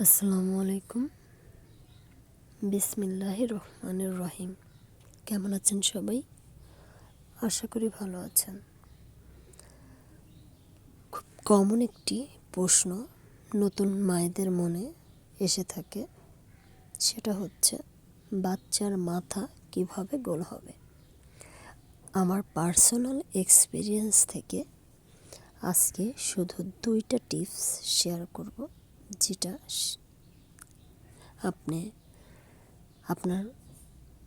আসসালামু আলাইকুম। বিসমিল্লাহ রহমানুর রহিম। কেমন আছেন সবাই? আশা করি ভালো আছেন। খুব কমন একটি প্রশ্ন নতুন মায়েদের মনে এসে থাকে। সেটা হচ্ছে, বাচ্চার মাথা কীভাবে গোল হবে? আমার পার্সোনাল এক্সপিরিয়েন্স থেকে আজকে শুধু দুইটা টিপস শেয়ার করব। যেটা আপনি আপনার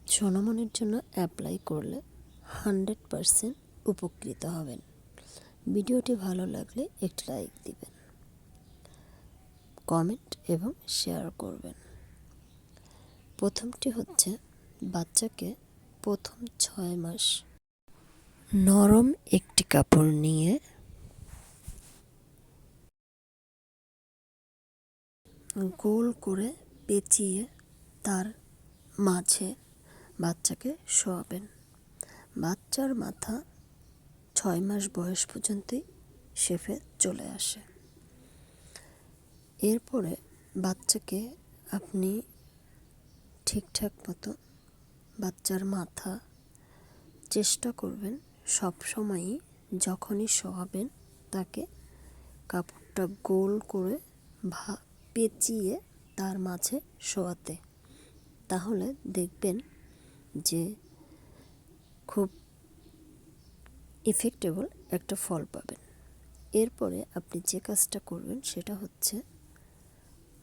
সোনামনের জন্য অ্যাপ্লাই করলে হান্ড্রেড পারসেন্ট উপকৃত হবেন। ভিডিওটি ভালো লাগলে একটি লাইক দিবেন কমেন্ট এবং শেয়ার করবেন। প্রথমটি হচ্ছে বাচ্চাকে প্রথম ছয় মাস নরম একটি কাপড় নিয়ে গোল করে পেঁচিয়ে তার মাঝে বাচ্চাকে শোয়াবেন। বাচ্চার মাথা ছয় মাস বয়স পর্যন্তই শেফে চলে আসে। এরপরে বাচ্চাকে আপনি ঠিকঠাক মতো বাচ্চার মাথা চেষ্টা করবেন। সব সময়ই যখনই শোয়াবেন তাকে কাপড়টা গোল করে ভা পেঁচিয়ে তার মাঝে শোয়াতে। তাহলে দেখবেন যে খুব ইফেক্টেবল একটা ফল পাবেন। এরপরে আপনি যে কাজটা করবেন সেটা হচ্ছে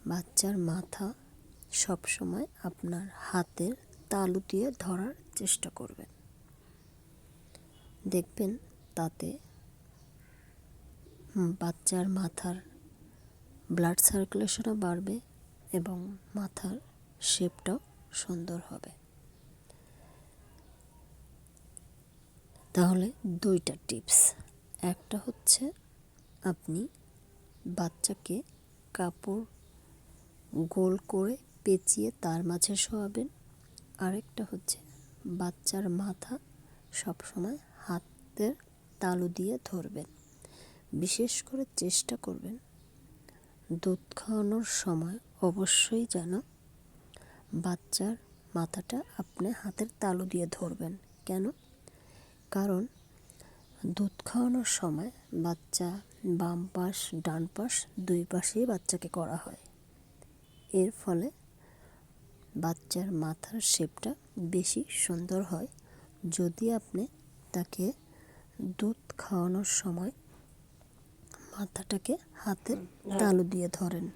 বাচ্চার মাথা সব সময় আপনার হাতের তালু দিয়ে ধরার চেষ্টা করবেন। দেখবেন তাতে বাচ্চার মাথার ব্লাড সার্কুলেশনও বাড়বে এবং মাথার শেপটাও সুন্দর হবে। তাহলে দুইটা টিপস একটা হচ্ছে আপনি বাচ্চাকে কাপড় গোল করে পেঁচিয়ে তার মাঝে শোয়াবেন। আরেকটা হচ্ছে বাচ্চার মাথা সবসময় হাতের তালু দিয়ে ধরবেন। বিশেষ করে চেষ্টা করবেন দুধ খাওয়ানোর সময় অবশ্যই যেন বাচ্চার মাথাটা আপনি হাতের তালু দিয়ে ধরবেন। কেন? কারণ দুধ খাওয়ানোর সময় বাচ্চা বাম পাশ, ডান পাশ দুই পাশেই বাচ্চাকে করা হয়। এর ফলে বাচ্চার মাথার শেপটা বেশি সুন্দর হয়। যদি আপনি তাকে দুধ খাওয়ানোর সময় মাথাটাকে হাতের তালু দিয়ে ধরেন।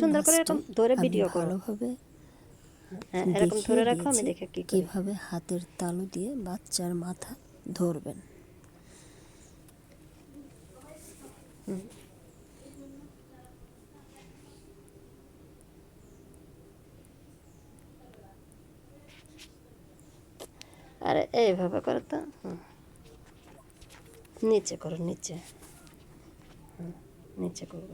সুন্দর করে এরকম ধরে ভিডিও করো। ভালোভাবে হ্যাঁ এরকম ধরে রাখো আমি দেখে কি কীভাবে হাতের তালু দিয়ে বাচ্চার মাথা ধরবেন। আরে এইভাবে করো তো। নিচে করো নিচে। হুম, নিচে করব